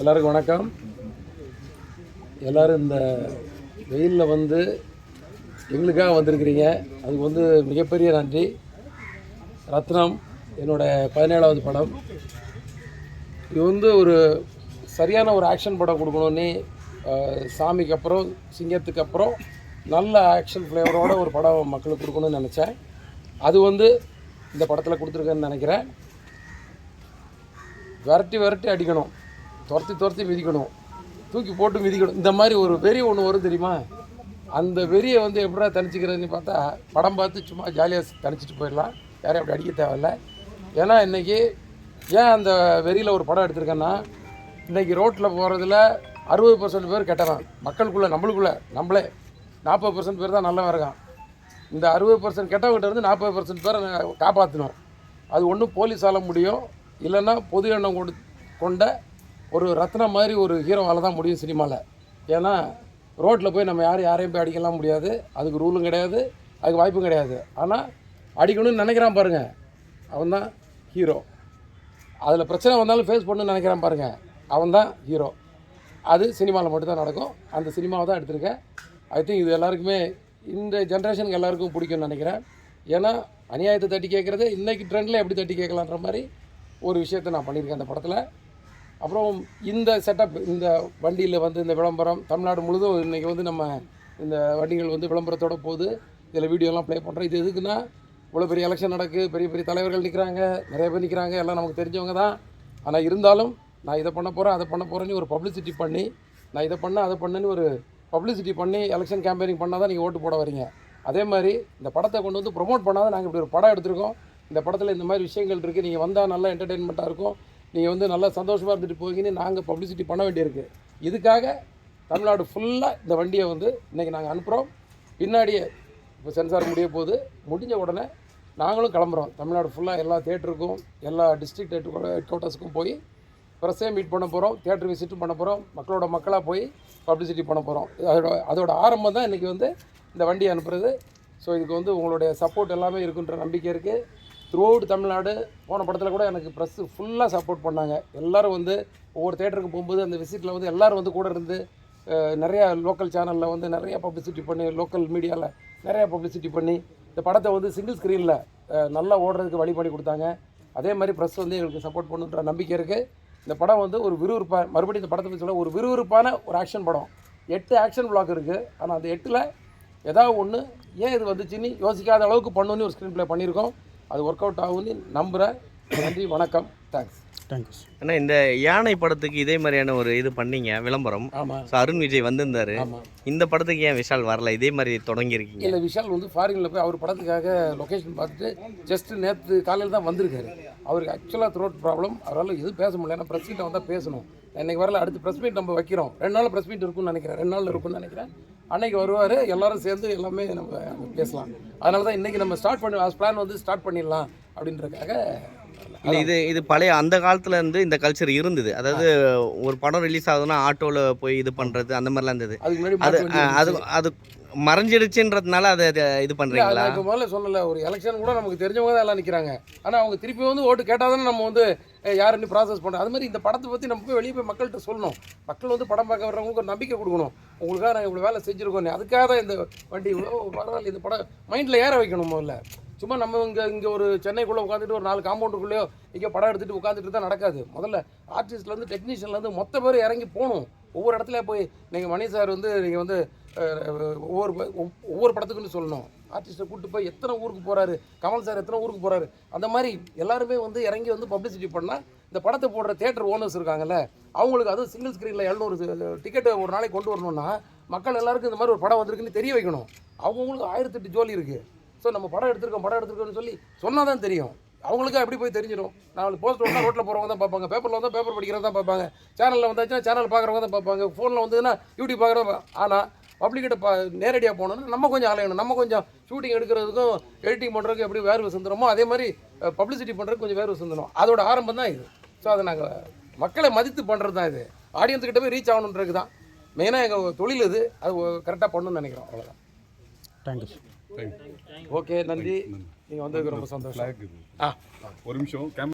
எல்லாருக்கும் வணக்கம். எல்லாரும் இந்த வெயிலில் வந்து எங்களுக்காக வந்திருக்கிறீங்க. அதுக்கு வந்து மிகப்பெரிய நன்றி. ரத்னம் என்னோட பதினேழாவது படம். இது வந்து ஒரு சரியான ஒரு ஆக்ஷன் படம் கொடுக்கணும்னு சாமிக்கு அப்புறம் சிங்கத்துக்கு அப்புறம் நல்ல ஆக்ஷன் ஃப்ளேவரோட ஒரு படம் மக்களுக்கு கொடுக்கணும்னு நினச்சேன். அது வந்து இந்த படத்தில் கொடுத்துருக்கேன்னு நினைக்கிறேன். விரட்டி விரட்டி அடிக்கணும். துரத்தி துரத்தி மிதிக்கணும். தூக்கி போட்டு மிதிக்கணும். இந்த மாதிரி ஒரு வெறி ஒன்று வரும் தெரியுமா? அந்த வெறியை வந்து எப்படா தணிச்சிக்கிறதுன்னு பார்த்தா படம் பார்த்து சும்மா ஜாலியாக தணிச்சிட்டு போயிடலாம். யாரையும் அப்படி அடிக்க தேவையில்ல. ஏன்னா இன்றைக்கி ஏன் அந்த வெறியில் ஒரு படம் எடுத்திருக்கேன்னா இன்றைக்கி ரோட்டில் போகிறதுல அறுபது பர்சன்ட் பேர் கெட்டவன். மக்களுக்குள்ளே நம்மளுக்குள்ளே நம்மளே. நாற்பது பர்சன்ட் பேர் தான் நல்லவன் இருக்கான். இந்த அறுபது பர்சன்ட் கெட்டவங்கிட்ட இருந்து நாற்பது பர்சன்ட் பேரை காப்பாற்றணும் அது ஒன்றும் போலீஸால் முடியும். இல்லைன்னா பொது எண்ணம் கொண்டு கொண்ட ஒரு ரத்னம் மாதிரி ஒரு ஹீரோவால் தான் முடியும் சினிமாவில் ஏன்னா ரோட்டில் போய் நம்ம யாரும் யாரையும் போய் அடிக்கலாம் முடியாது. அதுக்கு ரூலும் கிடையாது. அதுக்கு வாய்ப்பும் கிடையாது. ஆனால் அடிக்கணும்னு நினைக்கிறான் பாருங்கள் அவன் தான் ஹீரோ அதில் பிரச்சனை வந்தாலும் ஃபேஸ் பண்ணணும்னு நினைக்கிறான் பாருங்கள் அவன் தான் ஹீரோ அது சினிமாவில் மட்டும்தான் நடக்கும். அந்த சினிமாவை தான் எடுத்திருக்கேன். ஐ திங்க் இது எல்லாருக்குமே இந்த ஜென்ரேஷனுக்கு எல்லாருக்கும் பிடிக்கும்னு நினைக்கிறேன். ஏன்னா அநியாயத்தை தட்டி கேட்குறது இன்றைக்கி ட்ரெண்டில் எப்படி தட்டி கேட்கலான்ற மாதிரி ஒரு விஷயத்தை நான் பண்ணியிருக்கேன் அந்த படத்தில். அப்புறம் இந்த செட்டப் இந்த வண்டியில் வந்து இந்த விளம்பரம் தமிழ்நாடு முழுதும் இன்றைக்கி வந்து நம்ம இந்த வண்டிகள் வந்து விளம்பரத்தோட போகுது. இதில் வீடியோலாம் ப்ளே பண்ணுறோம் இது எதுக்குன்னா இவ்வளோ பெரிய எலெக்ஷன் நடக்கு பெரிய பெரிய தலைவர்கள் நிற்கிறாங்க நிறைய பேர் நிற்கிறாங்க எல்லாம் நமக்கு தெரிஞ்சவங்க தான். ஆனால் இருந்தாலும் நான் இதை பண்ண போகிறேன் அதை பண்ண போகிறேன்னு ஒரு பப்ளிசிட்டி பண்ணி நான் இதை பண்ண அதை பண்ணேன்னு ஒரு பப்ளிசிட்டி பண்ணி எலெக்ஷன் கேம்பெயினிங் பண்ணால் தான் நீங்கள் ஓட்டு போட வரீங்க. அதே மாதிரி இந்த படத்தை கொண்டு வந்து ப்ரொமோட் பண்ணாத நாங்கள் இப்படி ஒரு படம் எடுத்திருக்கோம். இந்த படத்தில் இந்த மாதிரி விஷயங்கள் இருக்குது நீங்கள் வந்தால் நல்லா என்டர்டெயின்மெண்ட்டாக இருக்கும். நீங்கள் வந்து நல்லா சந்தோஷமாக இருந்துட்டு போவீங்கன்னு நாங்கள் பப்ளிசிட்டி பண்ண வேண்டியிருக்கு. இதுக்காக தமிழ்நாடு ஃபுல்லாக இந்த வண்டியை வந்து இன்றைக்கி நாங்கள் அனுப்புகிறோம் பின்னாடியே இப்போ சென்சார் முடிய போது முடிஞ்ச உடனே நாங்களும் கிளம்புறோம். தமிழ்நாடு ஃபுல்லாக எல்லா தேட்டருக்கும் எல்லா டிஸ்ட்ரிக்ட் ஹெட் குவார்ட்டர்ஸுக்கும் போய் ப்ரெஸ்ஸே மீட் பண்ண போகிறோம் தேட்டர் விசிட்டும் பண்ண போகிறோம் மக்களோட மக்களாக போய் பப்ளிசிட்டி பண்ண போகிறோம் அதோட அதோட ஆரம்பம் தான் இன்றைக்கி வந்து இந்த வண்டி அனுப்புகிறது ஸோ இதுக்கு வந்து உங்களுடைய சப்போர்ட் எல்லாமே இருக்குன்ற நம்பிக்கை இருக்குது த்ரூ தமிழ்நாடு போன படத்தில் கூட எனக்கு ப்ரெஸ்ஸு ஃபுல்லாக சப்போர்ட் பண்ணாங்க. எல்லோரும் வந்து ஒவ்வொரு தேட்டருக்கு போகும்போது அந்த விசிட்டில் வந்து எல்லாரும் வந்து கூட இருந்து நிறையா லோக்கல் சேனலில் வந்து நிறையா பப்ளிசிட்டி பண்ணி லோக்கல் மீடியாவில் நிறையா பப்ளிசிட்டி பண்ணி இந்த படத்தை வந்து சிங்கிள் ஸ்க்ரீனில் நல்லா ஓடுறதுக்கு வழி பண்ணி கொடுத்தாங்க. அதே மாதிரி ப்ரெஸ் வந்து எங்களுக்கு சப்போர்ட் பண்ணுன்ற நம்பிக்கை இருக்குது இந்த படம் வந்து ஒரு விறுவிறுப்பாக மறுபடியும் இந்த படத்தை பற்றி சொல்ல ஒரு விறுவிறுப்பான ஒரு ஆக்ஷன் படம். எட்டு ஆக்ஷன் பிளாக் இருக்குது ஆனால் அந்த எட்டில் ஏதாவது ஒன்று ஏன் இது வந்துச்சுன்னு யோசிக்காத அளவுக்கு பண்ணுன்னு ஒரு ஸ்க்ரீன் ப்ளே பண்ணியிருக்கோம். அது ஒர்க் அவுட் ஆகும்னு நம்புகிறேன் நன்றி வணக்கம். தேங்க்ஸ் தேங்க்யூ அண்ணா இந்த யானை படத்துக்கு இதே மாதிரியான ஒரு இது பண்ணீங்க விளம்பரம். ஆமாம் ஸோ அருண் விஜய் வந்திருந்தாரு. இந்த படத்துக்கு ஏன் விஷால் வரல? இதே மாதிரி தொடங்கி இருக்கீங்க இல்லை விஷால் வந்து ஃபாரினில் போய் அவர் படத்துக்காக லொக்கேஷன் பார்த்துட்டு ஜஸ்ட் நேற்று காலையில் தான் வந்திருக்காரு. அவருக்கு ஆக்சுவலாக த்ரோட் ப்ராப்ளம் அவரால் எதுவும் பேச முடியல. ஏன்னா ப்ரெஸ் மீட்டை வந்தால் பேசணும். இன்னைக்கு வரல அடுத்து ப்ரெஸ் மீட் நம்ம வைக்கிறோம். ரெண்டு நாள் ப்ரெஸ் மீட் இருக்கும்னு நினைக்கிறேன். ரெண்டு நாள் இருக்கும்னு நினைக்கிறேன். அன்னைக்கு வருவார் எல்லாரும் சேர்ந்து எல்லாமே நம்ம பேசலாம். அதனால தான் இன்றைக்கி நம்ம ஸ்டார்ட் பண்ணி பிளான் வந்து ஸ்டார்ட் பண்ணிடலாம் அப்படின்றதுக்காக இது இது பழைய அந்த காலத்துல இருந்து இந்த கல்ச்சர் இருந்தது. அதாவது ஒரு படம் ரிலீஸ் ஆகுதுன்னா ஆட்டோவில் போய் இது பண்ணுறது அந்த மாதிரிலாம் இருந்தது. அதுக்கு அது அது. அது மறைஞ்சிடுச்சுன்றதுனால அதை இது பண்ணுறீங்களா இப்போ முதல்ல சொல்லல ஒரு எலெக்ஷன் கூட நமக்கு தெரிஞ்சவங்க தான் எல்லாம் நிற்கிறாங்க ஆனால் அவங்க திருப்பி வந்து ஓட்டு கேட்டால் தானே நம்ம வந்து யாருன்னு ப்ராசஸ் பண்ணுறோம் அது மாதிரி இந்த படத்தை பற்றி நம்ம போய் வெளியே போய் மக்கள்கிட்ட சொல்லணும். மக்கள் வந்து படம் பார்க்க வர்றவங்களுக்கு ஒரு நம்பிக்கை கொடுக்கணும். உங்களுக்காக நாங்கள் இவ்வளோ வேலை செஞ்சுருக்கோம் அதுக்காக தான் இந்த வண்டி இவ்வளோ பரவாயில்ல இந்த படம் மைண்டில் ஏற வைக்கணும் முதல்ல. சும்மா நம்ம இங்கே இங்கே ஒரு சென்னைக்குள்ளே உட்காந்துட்டு ஒரு நாலு காம்பவுண்டுக்குள்ளேயோ இங்கே படம் எடுத்துகிட்டு உட்காந்துட்டு தான் நடக்காது. முதல்ல ஆர்டிஸ்ட்லேருந்து டெக்னீஷியன்லேருந்து மொத்த பேர் இறங்கி போகணும். ஒவ்வொரு இடத்துல போய் நீங்கள் மணி சார் வந்து நீங்கள் வந்து ஒவ்வொரு ஒவ்வொரு படத்துக்குன்னு சொல்லணும். ஆர்டிஸ்ட்டை கூப்பிட்டு போய் எத்தனை ஊருக்கு போகிறாரு கமல் சார் எத்தனை ஊருக்கு போகிறாரு அந்த மாதிரி எல்லாருமே வந்து இறங்கி வந்து பப்ளிசிட்டி பண்ணால் இந்த படத்தை போடுற தேட்டர் ஓனர்ஸ் இருக்காங்கல்ல அவங்களுக்கு அதுவும் சிங்கிள் ஸ்க்ரீனில் எழுநூறு டிக்கெட்டை ஒரு நாளைக்கு கொண்டு வரணும்னா மக்கள் எல்லாருக்கும் இந்த மாதிரி ஒரு படம் வந்திருக்குன்னு தெரிய வைக்கணும். அவங்கவுங்களுக்கு ஆயிரத்தெட்டு ஜோலி இருக்குது ஸோ நம்ம படம் எடுத்திருக்கோம் படம் எடுத்திருக்கோம்னு சொல்லி சொன்னால் தான் தெரியும். அவங்களுக்கு எப்படி போய் தெரிஞ்சிடும். நாலு போஸ்ட் வந்தால் ரோட்டில் போகிறவங்க தான் பார்ப்பாங்க. பேப்பரில் வந்தால் பேப்பர் படிக்கிறவங்க தான் பார்ப்பாங்க. சேனலில் வந்தாச்சுன்னா சேனல் பார்க்குறவங்க தான் பார்ப்பாங்க. ஃபோனில் வந்ததுன்னா யூடியூப் பார்க்குறவங்க ஆனால் பப்ளிக்கிட்ட பா நேரடியாக போகணுன்னா நம்ம கொஞ்சம் அலையணும் நம்ம கொஞ்சம் ஷூட்டிங் எடுக்கிறதுக்கும் எடிட்டிங் பண்ணுறதுக்கு எப்படி வேர்வை சிந்துறோமோ அதே மாதிரி பப்ளிசிட்டி பண்ணுறதுக்கு கொஞ்சம் வேர்வை சிந்தணும். அதோட ஆரம்பம் தான் இது. ஸோ அதை நாங்கள் மக்களை மதித்து பண்ணுறது தான் இது. ஆடியன்ஸ்கிட்ட போய் ரீச் ஆகணுன்றது தான். மெயினாக எங்கள் தொழில் இது. அது கரெக்டாக பண்ணணும்னு நினைக்கிறோம். அவ்வளோதான் தேங்க்யூ ஓகே நன்றி நீங்கள் வந்ததுக்கு ரொம்ப சந்தோஷம். ஆ. ஒரு நிமிஷம் கேமரா